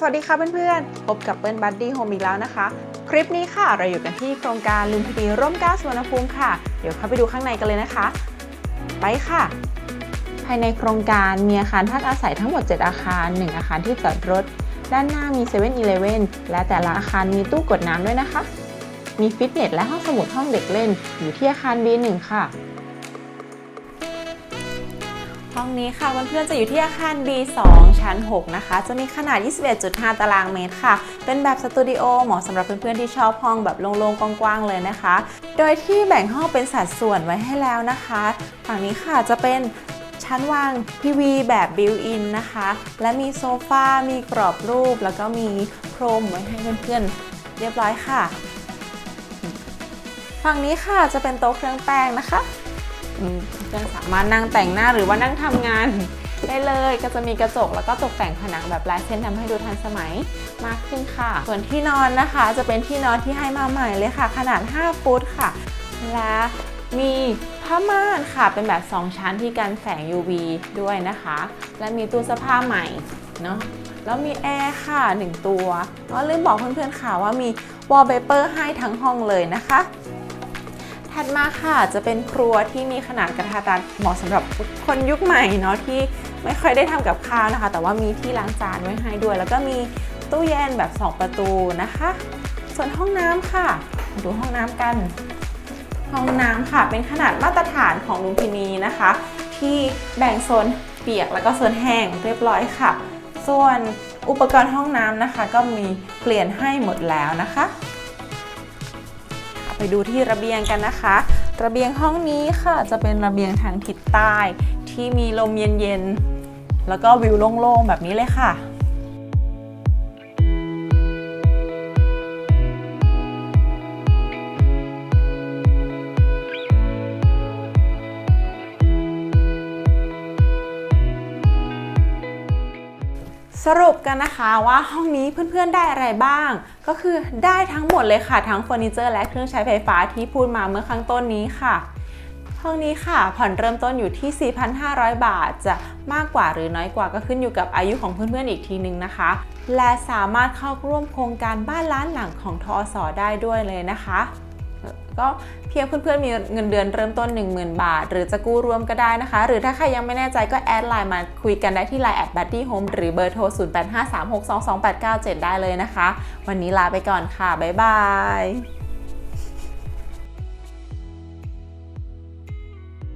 สวัสดีค่ะเพื่อนๆ พบกับเปิ้ลบัดดี้โฮมอีกแล้วนะคะ คลิปนี้ค่ะเราอยู่กันที่โครงการลุมพินีร่มเกล้าสวนภูมิค่ะ เดี๋ยวเข้าไปดูข้างในกันเลยนะคะ ไปค่ะ ภายในโครงการมีอาคารพักอาศัยทั้งหมด 7 อาคาร 1 อาคารที่จอดรถ ด้านหน้ามี7 e เ e ่ e อและแต่ละอาคารมีตู้กดน้ำด้วยนะคะ มีฟิตเนสและห้องสมุดห้องเด็กเล่น อยู่ที่อาคาร B1 ค่ะ ห้องนี้ค่ะเพื่อนๆจะอยู่ที่อาคาร B2 ชั้น 6 นะคะ จะมีขนาด 21.5 ตารางเมตรค่ะ เป็นแบบสตูดิโอเหมาะสำหรับเพื่อนๆที่ชอบห้องแบบโล่งๆ กว้างๆ เลยนะคะ โดยที่แบ่งห้องเป็นสัดส่วนไว้ให้แล้วนะคะ ฝั่งนี้ค่ะจะเป็นชั้นวางทีวีแบบบิวอินนะคะ และมีโซฟา มีกรอบรูป แล้วก็มีพรมไว้ให้เพื่อนๆ เรียบร้อยค่ะ ฝั่งนี้ค่ะจะเป็นโต๊ะเครื่องแป้งนะคะ เพื่อนสามารถนั่งแต่งหน้าหรือว่านั่งทำงาน ได้เลยก็จะมีกระจกแล้วก็ตกแต่งผนังแบบลายเส้นทำให้ดูทันสมัยมากขึ้นค่ะ ส่วนที่นอนนะคะจะเป็นที่นอนที่ให้มาใหม่เลยค่ะ ขนาด 5 ฟุตค่ะ และมีผ้าม่านค่ะเป็นแบบ 2 ชั้นที่กันแสง UV ด้วยนะคะ และมีตู้เสื้อผ้าใหม่เนาะแล้วมีแอร์ค่ะ 1 ตัวก็ลืมบอกเพื่อนๆค่ะว่ามีวอลเปเปอร์ให้ทั้งห้องเลยนะคะ ถัดมาค่ะ จะเป็นครัวที่มีขนาดกระทะรัดเหมาะสำหรับคนยุคใหม่เนาะที่ไม่ค่อยได้ทำกับข้าวนะคะ แต่ว่ามีที่ล้างจานไว้ให้ด้วย แล้วก็มีตู้เย็นแบบ 2 ประตูนะคะ ส่วนห้องน้ำค่ะ ดูห้องน้ำกัน ห้องน้ำค่ะ เป็นขนาดมาตรฐานของลุมพินีนะคะ ที่แบ่งโซนเปียกแล้วก็โซนแห้งเรียบร้อยค่ะ ส่วนอุปกรณ์ห้องน้ำนะคะ ก็มีเปลี่ยนให้หมดแล้วนะคะ ไปดูที่ระเบียงกันนะคะ ระเบียงห้องนี้ค่ะจะเป็นระเบียงทางทิศใต้ ที่มีลมเย็นๆแล้วก็วิวโล่งๆแบบนี้เลยค่ะ สรุปกันนะคะว่าห้องนี้เพื่อนๆได้อะไรบ้าง ก็คือได้ทั้งหมดเลยค่ะ ทั้งเฟอร์นิเจอร์และเครื่องใช้ไฟฟ้าที่พูดมาเมื่อข้างต้นนี้ค่ะ ห้องนี้ค่ะผ่อนเริ่มต้นอยู่ที่ 4,500 บาท จะมากกว่าหรือน้อยกว่าก็ขึ้นอยู่กับอายุของเพื่อนๆอีกทีนึงนะคะ และสามารถเข้าร่วมโครงการบ้านล้านหลังของทอสอได้ด้วยเลยนะคะ ก็เพียงเพื่อนๆมีเงินเดือนเริ่มต้น 10,000 บาท หรือจะกู้รวมก็ได้นะคะ หรือถ้าใครยังไม่แน่ใจก็แอดไลน์มาคุยกันได้ที่ไลน์แอดบัตตี้โฮมหรือเบอร์โทร 0853622897 ได้เลยนะคะ วันนี้ลาไปก่อนค่ะ บ๊ายบาย